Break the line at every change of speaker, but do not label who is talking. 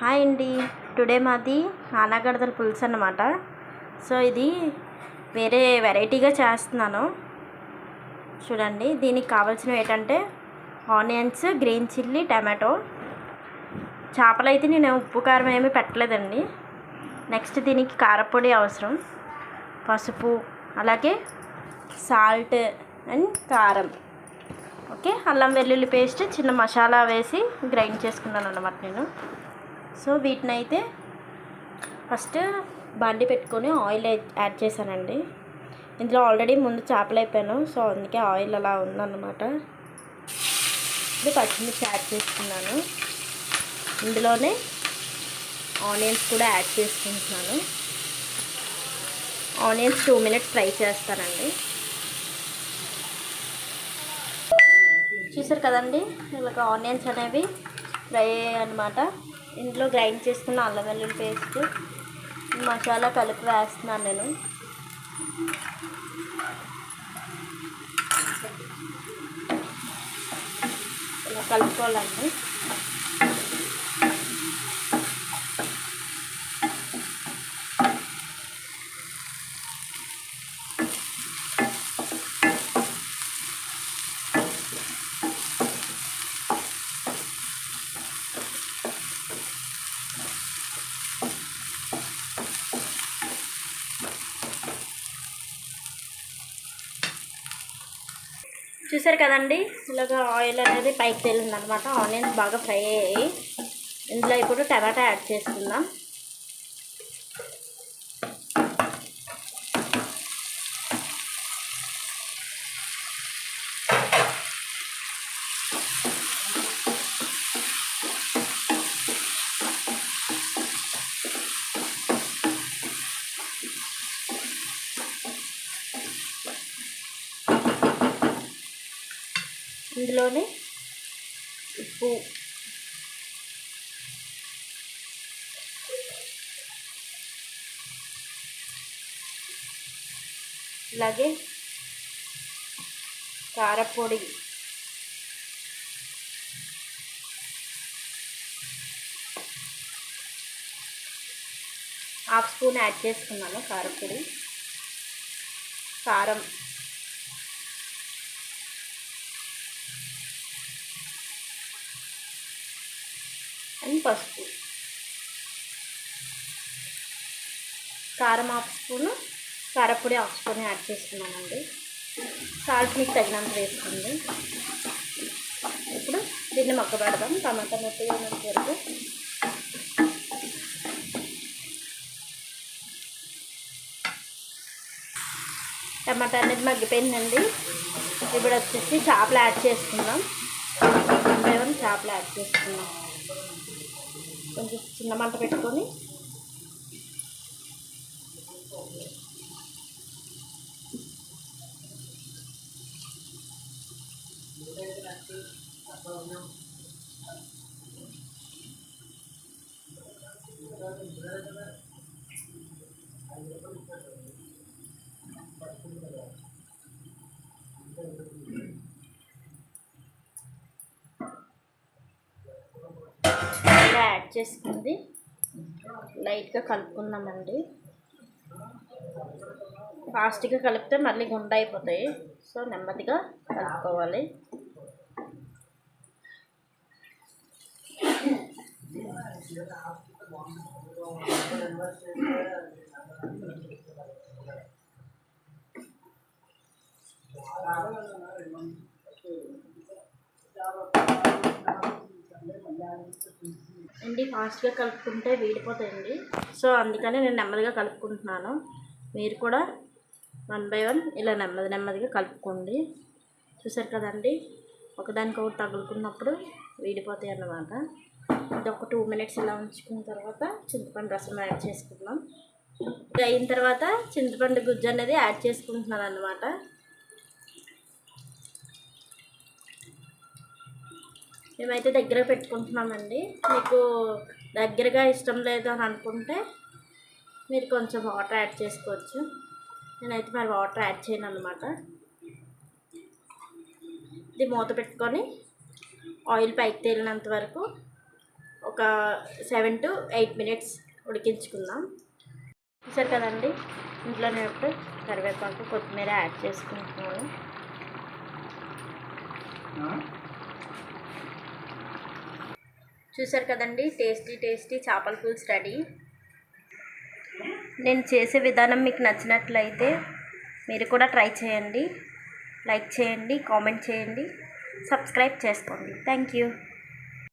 Hi అండి. Today మాది ఆనగడదల పులుసు అన్నమాట. సో ఇది వేరే వెరైటీగా చేస్తున్నాను. చూడండి దీనికి కావాల్సినవి ఏంటంటే ఆనియన్స్ గ్రీన్ చిల్లీ టమాటో. చేపలు అయితే నేను ఉప్పు కారం ఏమీ పెట్టలేదండి. నెక్స్ట్ దీనికి కారపొడి అవసరం. పసుపు అలాగే సాల్ట్ అండ్ కారం. ఓకే అల్లం వెల్లుల్లి పేస్ట్ చిన్న మసాలా వేసి గ్రైండ్ చేసుకున్నాను అన్నమాట నేను. సో వీటిని అయితే ఫస్ట్ బండి పెట్టుకొని ఆయిల్ యాడ్ చేశానండి. ఇందులో ఆల్రెడీ ముందు చేపలు అయిపోయాను సో అందుకే ఆయిల్ అలా ఉందన్నమాట. ఇది పచ్చిమిర్చి యాడ్ చేసుకున్నాను. ఇందులోనే ఆనియన్స్ కూడా యాడ్ చేసుకుంటున్నాను. ఆనియన్స్ టూ మినిట్స్ ఫ్రై చేస్తానండి. చూసారు కదండి ఇలాగ ఆనియన్స్ అనేవి ఫ్రై అనమాట ఇంట్లో గ్రైండ్ చేసుకున్న అల్లం వెల్లుల్లి పేస్ట్ మసాలా కలిపి వేస్తున్నాను నేను. ఇలా కలుపుకోవాలండి. చూసారు కదండి? ఇలాగ ఆయిల్ అనేది పైకి తేలింది అనమాట ఆనియన్స్ బాగా ఫ్రై అయ్యాయి. ఇందులో ఇప్పుడు టమాటా యాడ్ చేసుకుందాం. ఇందులోనే ఉప్పు. అలాగే కారపొడి. హాఫ్ స్పూన్ యాడ్ చేసుకున్నాను కారపొడి. కారం. అండ్ పసుపు. కారం హాఫ్ స్పూను కారపొడి హాఫ్ స్పూన్ యాడ్ చేసుకున్నానండి. సాల్ట్ మీకు తగినంత వేసుకోండి. ఇప్పుడు దీన్ని మొక్క టమాటా మెత్తగా వరకు. టమాటా అనేది మగ్గిపోయిందండి. ఇప్పుడు వచ్చేసి చేపలు యాడ్ చేసుకుందాం. చేపలు యాడ్ చేసుకుందాం. కొంచెం చిన్న మంట పెట్టుకొని యాడ్ చేసుకుంది లైట్గా కలుపుకుందామండి ఫాస్ట్గా కలిపితే మళ్ళీ గుండ అయిపోతాయి. సో నెమ్మదిగా కలుపుకోవాలి. అండి ఫాస్ట్గా కలుపుకుంటే వీడిపోతాయండి. సో అందుకని నేను నెమ్మదిగా కలుపుకుంటున్నాను. మీరు కూడా వన్ బై వన్ ఇలా నెమ్మది నెమ్మదిగా కలుపుకోండి. చూసారు కదండి ఒకదానికి ఒకటి తగులుకున్నప్పుడు వీడిపోతాయి అన్నమాట. ఇది ఒక టూ మినిట్స్ ఇలా ఉంచుకున్న తర్వాత చింతపండు రసం యాడ్ చేసుకుందాం. ఇది అయిన తర్వాత చింతపండు గుజ్జు అనేది యాడ్ చేసుకుంటున్నాను అన్నమాట. మేమైతే దగ్గర పెట్టుకుంటున్నామండి. మీకు దగ్గరగా ఇష్టం లేదు అని అనుకుంటే మీరు కొంచెం వాటర్ యాడ్ చేసుకోవచ్చు. నేనైతే మరి వాటర్ యాడ్ చేయను అనమాట ఇది మూత పెట్టుకొని ఆయిల్ పైకి తేలినంత వరకు ఒక సెవెన్ టు ఎయిట్ మినిట్స్ ఉడికించుకుందాం. చూసారు కదండి? ఇంట్లోనే ఇప్పుడు కరివేపాకు కొత్తిమీర యాడ్ చేసుకుంటున్నాను. చూసారు కదండి? టేస్టీ టేస్టీ చేపల పులుసు రెడీ. నేను చేసే విధానం మీకు నచ్చినట్లయితే మీరు కూడా ట్రై చేయండి. లైక్ చేయండి కామెంట్ చేయండి. సబ్స్క్రైబ్ చేసుకోండి. Thank you.